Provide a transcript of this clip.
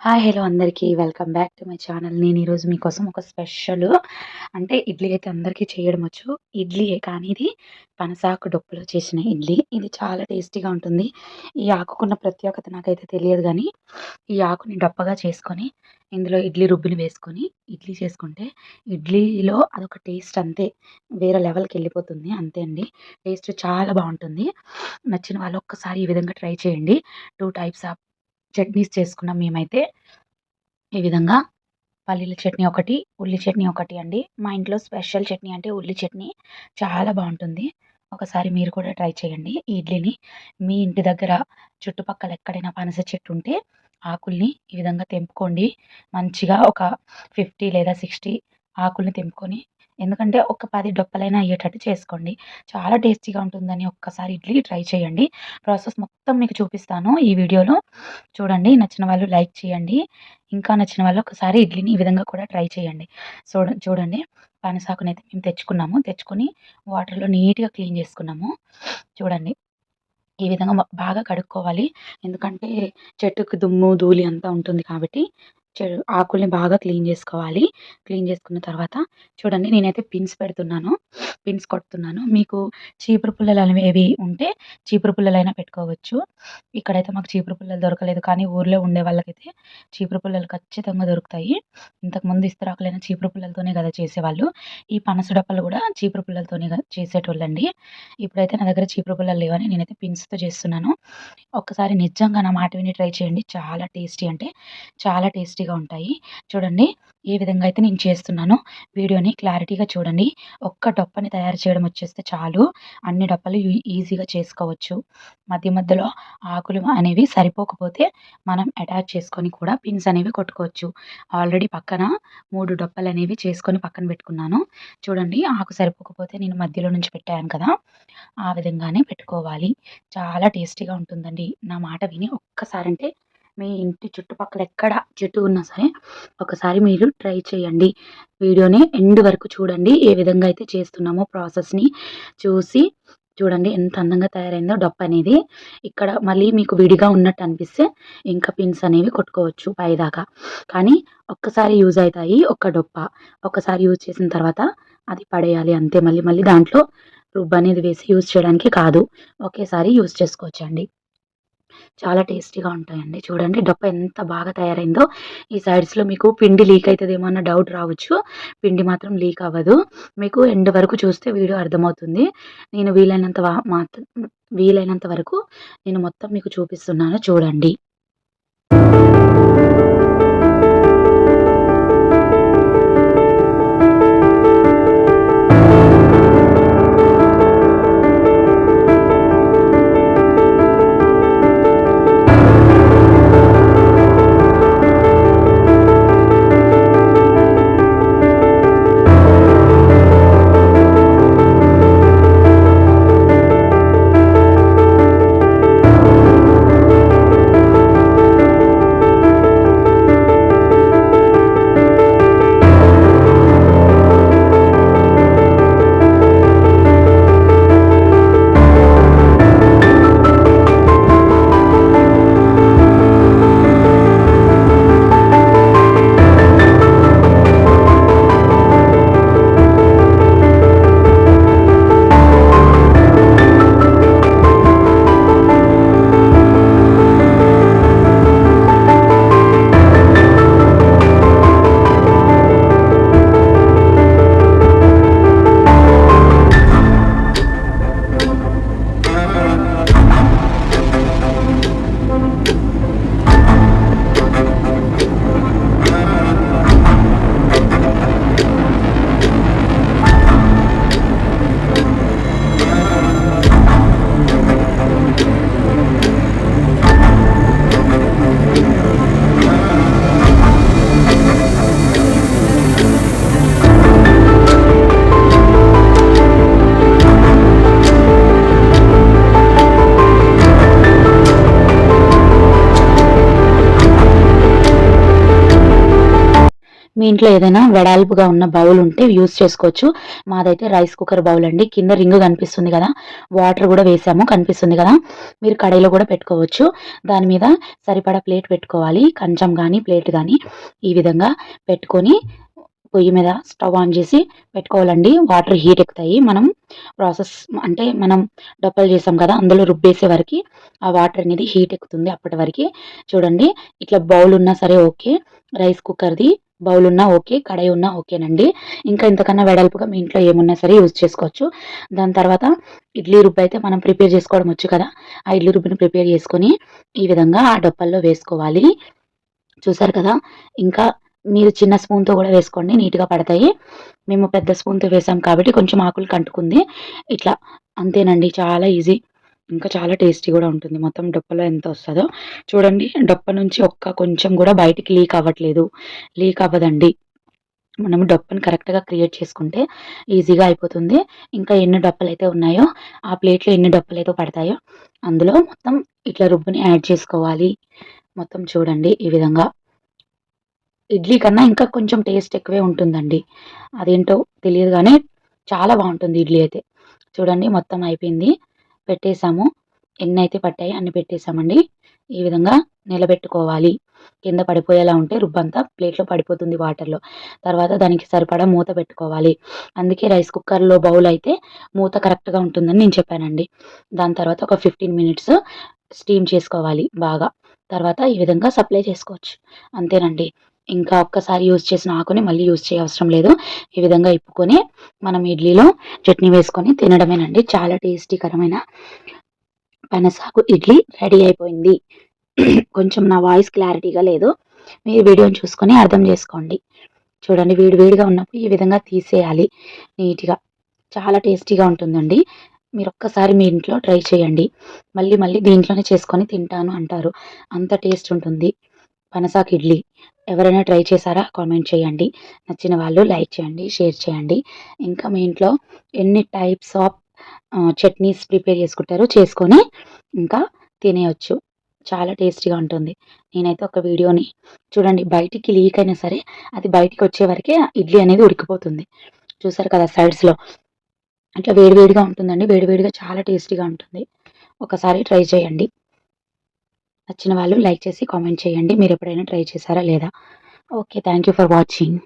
Hi hello అందరికీ. Welcome back to my channel. నేను ఈరోజు మీకోసం ఒక స్పెషల్ అంటే ఇడ్లీ అయితే అందరికీ చేయడం వచ్చు. ఇడ్లీయే కానీ ఇది పనసాకు డొప్పులో చేసిన ఇడ్లీ. ఇది చాలా టేస్టీగా ఉంటుంది. ఈ ఆకుకున్న ప్రత్యేకత నాకైతే తెలియదు కానీ ఈ ఆకుని డొప్పగా చేసుకొని ఇందులో ఇడ్లీ రుబ్బిని వేసుకొని ఇడ్లీ చేసుకుంటే ఇడ్లీలో అదొక టేస్ట్ అంతే. వేరే లెవెల్కి వెళ్ళిపోతుంది. అంతే అండి. టేస్ట్ చాలా బాగుంటుంది. నచ్చిన వాళ్ళు ఒక్కసారి ఈ విధంగా ట్రై చేయండి. టూ టైప్స్ ఆఫ్ చట్నీస్ చేసుకున్నాం మేమైతే. ఈ విధంగా పల్లీల చట్నీ ఒకటి ఉల్లి చట్నీ ఒకటి అండి. మా ఇంట్లో స్పెషల్ చట్నీ అంటే ఉల్లి చట్నీ చాలా బాగుంటుంది. ఒకసారి మీరు కూడా ట్రై చేయండి ఈ ఇడ్లీని. మీ ఇంటి దగ్గర చుట్టుపక్కల ఎక్కడైనా పనస చెట్టు ఉంటే ఆకుల్ని ఈ విధంగా తెంపుకోండి. మంచిగా ఒక ఫిఫ్టీ లేదా సిక్స్టీ ఆకుల్ని తెంపుకొని ఎందుకంటే ఒక పది డొప్పలైనా అయ్యేటట్టు చేసుకోండి. చాలా టేస్టీగా ఉంటుందని ఒక్కసారి ఇడ్లీ ట్రై చేయండి. ప్రాసెస్ మొత్తం మీకు చూపిస్తాను ఈ వీడియోలో. చూడండి నచ్చిన వాళ్ళు లైక్ చేయండి. ఇంకా నచ్చిన వాళ్ళు ఒకసారి ఇడ్లీని ఈ విధంగా కూడా ట్రై చేయండి. చూడ చూడండి పనసాకునైతే మేము తెచ్చుకున్నాము. తెచ్చుకొని వాటర్లో నీట్గా క్లీన్ చేసుకున్నాము. చూడండి ఈ విధంగా బాగా కడుక్కోవాలి. ఎందుకంటే చెట్టుకు దుమ్ము ధూళి అంతా ఉంటుంది కాబట్టి ఆకుల్ని బాగా క్లీన్ చేసుకోవాలి. క్లీన్ చేసుకున్న తర్వాత చూడండి నేనైతే పిన్స్ పెడుతున్నాను. పిన్స్ కొడుతున్నాను. మీకు చీపురు పుల్లలు అనేవి ఉంటే చీపురు పుల్లలైనా పెట్టుకోవచ్చు. ఇక్కడైతే మాకు చీపురు పుల్లలు దొరకలేదు కానీ ఊర్లో ఉండే వాళ్ళకైతే చీపురు పుల్లలు ఖచ్చితంగా దొరుకుతాయి. ఇంతకుముందు ఇస్తరాకులైన చీపురు పుల్లలతోనే కదా చేసేవాళ్ళు. ఈ పనస డప్పలు కూడా చీపురు పుల్లలతోనే చేసేటోళ్ళండి. ఇప్పుడైతే నా దగ్గర చీపురు పుల్లలు లేవని నేనైతే పిన్స్తో చేస్తున్నాను. ఒక్కసారి నిజంగా నా మాట విని ట్రై చేయండి. చాలా టేస్టీ అంటే చాలా టేస్టీ టేస్టీగా ఉంటాయి. చూడండి ఏ విధంగా అయితే నేను చేస్తున్నానో. వీడియోని క్లారిటీగా చూడండి. ఒక్క డొప్పని తయారు చేయడం వచ్చేస్తే చాలు. అన్ని డప్పలు ఈజీగా చేసుకోవచ్చు. మధ్య మధ్యలో ఆకులు అనేవి సరిపోకపోతే మనం అటాచ్ చేసుకొని కూడా పిన్స్ అనేవి కొట్టుకోవచ్చు. ఆల్రెడీ పక్కన మూడు డొప్పలు అనేవి చేసుకొని పక్కన పెట్టుకున్నాను. చూడండి ఆకు సరిపోకపోతే నేను మధ్యలో నుంచి పెట్టాను కదా. ఆ విధంగానే పెట్టుకోవాలి. చాలా టేస్టీగా ఉంటుందండి. నా మాట విని ఒక్కసారి అంటే మీ ఇంటి చుట్టుపక్కల ఎక్కడ చెట్టు ఉన్నా సరే ఒకసారి మీరు ట్రై చేయండి. వీడియోని ఎండ్ వరకు చూడండి. ఏ విధంగా అయితే చేస్తున్నామో ప్రాసెస్ని చూసి చూడండి ఎంత అందంగా తయారైందో డొప్ప అనేది. ఇక్కడ మళ్ళీ మీకు విడిగా ఉన్నట్టు అనిపిస్తే ఇంకా పిన్స్ అనేవి కొట్టుకోవచ్చు పైదాకా. కానీ ఒక్కసారి యూజ్ అవుతాయి ఒక్క డొప్ప. ఒక్కసారి యూజ్ చేసిన తర్వాత అది పడేయాలి అంతే. మళ్ళీ మళ్ళీ దాంట్లో రుబ్బు అనేది వేసి యూజ్ చేయడానికి కాదు. ఒకేసారి యూజ్ చేసుకోవచ్చండి. చాలా టేస్టీగా ఉంటాయండి. చూడండి డొప్ప ఎంత బాగా తయారైందో. ఈ సైడ్స్లో మీకు పిండి లీక్ అవుతుందేమో అన్న డౌట్ రావచ్చు. పిండి మాత్రం లీక్ అవ్వదు. మీకు ఎండ్ వరకు చూస్తే వీడియో అర్థమవుతుంది. నేను వీలైనంత మాత్రం వీలైనంత వరకు నేను మొత్తం మీకు చూపిస్తున్నాను. చూడండి. మీ ఇంట్లో ఏదైనా వెడల్పుగా ఉన్న బౌల్ ఉంటే యూస్ చేసుకోవచ్చు. మాదైతే రైస్ కుక్కర్ బౌల్ అండి. కింద రింగ్ కనిపిస్తుంది కదా. వాటర్ కూడా వేసాము కనిపిస్తుంది కదా. మీరు కడాయిలో కూడా పెట్టుకోవచ్చు. దాని మీద సరిపడా ప్లేట్ పెట్టుకోవాలి. కంచం కానీ ప్లేట్ కానీ ఈ విధంగా పెట్టుకొని పొయ్యి మీద స్టవ్ ఆన్ చేసి పెట్టుకోవాలండి. వాటర్ హీట్ ఎక్కుతాయి. మనం ప్రాసెస్ అంటే మనం డప్పలు చేసాం కదా అందులో రుబ్బేసే వరకు ఆ వాటర్ అనేది హీట్ ఎక్కుతుంది అప్పటి వరకు. చూడండి ఇట్లా బౌల్ ఉన్నా సరే ఓకే. రైస్ కుక్కర్ది బౌల్ ఉన్నా ఓకే కడాయి ఉన్నా ఓకేనండి. ఇంకా ఇంతకన్నా వెడల్పుగా మీ ఇంట్లో ఏమున్నా సరే యూజ్ చేసుకోవచ్చు. దాని తర్వాత ఇడ్లీ రుబ్బు అయితే మనం ప్రిపేర్ చేసుకోవడం వచ్చు కదా. ఆ ఇడ్లీ రుబ్బుని ప్రిపేర్ చేసుకొని ఈ విధంగా ఆ డప్పల్లో వేసుకోవాలి. చూసారు కదా? ఇంకా మీరు చిన్న స్పూన్తో కూడా వేసుకోండి నీట్గా పడతాయి. మేము పెద్ద స్పూన్తో వేసాం కాబట్టి కొంచెం ఆకులు కంటుకుంది. ఇట్లా అంతేనండి చాలా ఈజీ. ఇంకా చాలా టేస్టీ కూడా ఉంటుంది. మొత్తం డొప్పలో ఎంత వస్తుందో చూడండి. డొప్ప నుంచి ఒక్క కొంచెం కూడా బయటికి లీక్ అవ్వట్లేదు. లీక్ అవ్వదండి. మనం డొప్పని కరెక్ట్గా క్రియేట్ చేసుకుంటే ఈజీగా అయిపోతుంది. ఇంకా ఎన్ని డొప్పలు అయితే ఉన్నాయో ఆ ప్లేట్లో ఎన్ని డొప్పలు అయితే పడతాయో అందులో మొత్తం ఇట్లా రుబ్బుని యాడ్ చేసుకోవాలి. మొత్తం చూడండి ఈ విధంగా. ఇడ్లీ కన్నా ఇంకా కొంచెం టేస్ట్ ఎక్కువే ఉంటుందండి. అదేంటో తెలియదు కానీ చాలా బాగుంటుంది ఇడ్లీ అయితే. చూడండి మొత్తం అయిపోయింది. పెట్టేసాము ఎన్ని అయితే పట్టాయి అన్ని పెట్టేసామండి ఈ విధంగా నిలబెట్టుకోవాలి. కింద పడిపోయేలా ఉంటే రుబ్బంతా ప్లేట్లో పడిపోతుంది వాటర్లో. తర్వాత దానికి సరిపడా మూత పెట్టుకోవాలి. అందుకే రైస్ కుక్కర్లో బౌల్ అయితే మూత కరెక్ట్గా ఉంటుందని నేను చెప్పానండి. దాని తర్వాత ఒక ఫిఫ్టీన్ మినిట్స్ స్టీమ్ చేసుకోవాలి బాగా. తర్వాత ఈ విధంగా సప్లై చేసుకోవచ్చు. అంతేనండి. ఇంకా ఒక్కసారి యూజ్ చేసిన ఆకుని మళ్ళీ యూజ్ చేయవసరం లేదు. ఈ విధంగా ఇప్పుకొని మనం ఇడ్లీలో చట్నీ వేసుకొని తినడమేనండి. చాలా టేస్టీకరమైన పనసాకు ఇడ్లీ రెడీ అయిపోయింది. కొంచెం నా వాయిస్ క్లారిటీగా లేదు. మీరు వీడియోని చూసుకొని అర్థం చేసుకోండి. చూడండి వేడి వేడిగా ఉన్నప్పుడు ఈ విధంగా తీసేయాలి నీట్గా. చాలా టేస్టీగా ఉంటుందండి. మీరు ఒక్కసారి మీ ఇంట్లో ట్రై చేయండి. మళ్ళీ మళ్ళీ దీంట్లోనే చేసుకొని తింటాను అంటారు. అంత టేస్ట్ ఉంటుంది పనసాకు ఇడ్లీ. ఎవరైనా ట్రై చేశారా కామెంట్ చేయండి. నచ్చిన వాళ్ళు లైక్ చేయండి షేర్ చేయండి. ఇంకా మీ ఇంట్లో ఎన్ని టైప్స్ ఆఫ్ చట్నీస్ ప్రిపేర్ చేసుకుంటారో చేసుకొని ఇంకా తినేయచ్చు. చాలా టేస్టీగా ఉంటుంది. నేనైతే ఒక వీడియోని చూడండి బయటికి లీక్ అయినా సరే అది బయటికి వచ్చే వరకే ఇడ్లీ అనేది ఉడికిపోతుంది. చూసారు కదా సైడ్స్లో అట్లా వేడివేడిగా ఉంటుందండి వేడివేడిగా చాలా టేస్టీగా ఉంటుంది. ఒకసారి ట్రై చేయండి. నచ్చిన వాళ్ళు లైక్ చేసి కామెంట్ చేయండి. మీరు ఎప్పుడైనా ట్రై చేశారా లేదా? Okay thank you for watching.